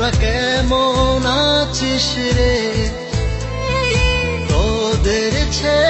তোরা কেমন আছিস রে? তোদের ছেড়ে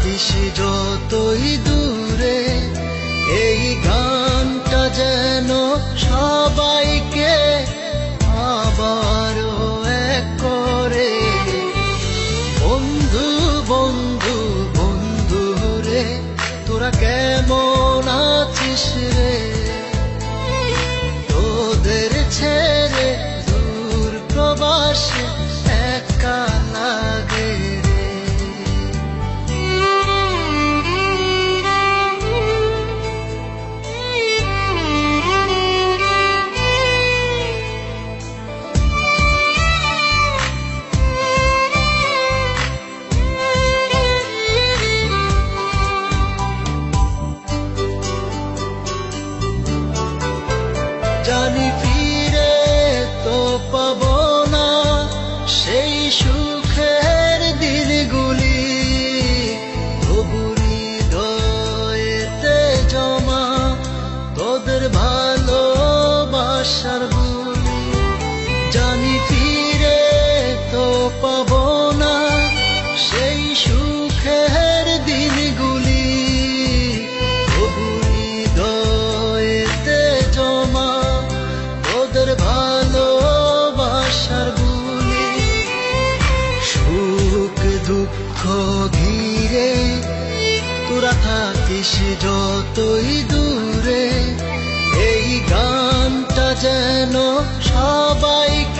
থাকিস যতই দূরে, এই গানটা যেন সবাইকে আবারও এক করে। বন্ধু বন্ধু বন্ধু রে, তোরা কেমন আছিস রে? তোদের ছেড়ে দূর প্রবাসে জানি ফিরে তো পাবো থাকিস যতই দূরে এই গানটা যেন সবাইকে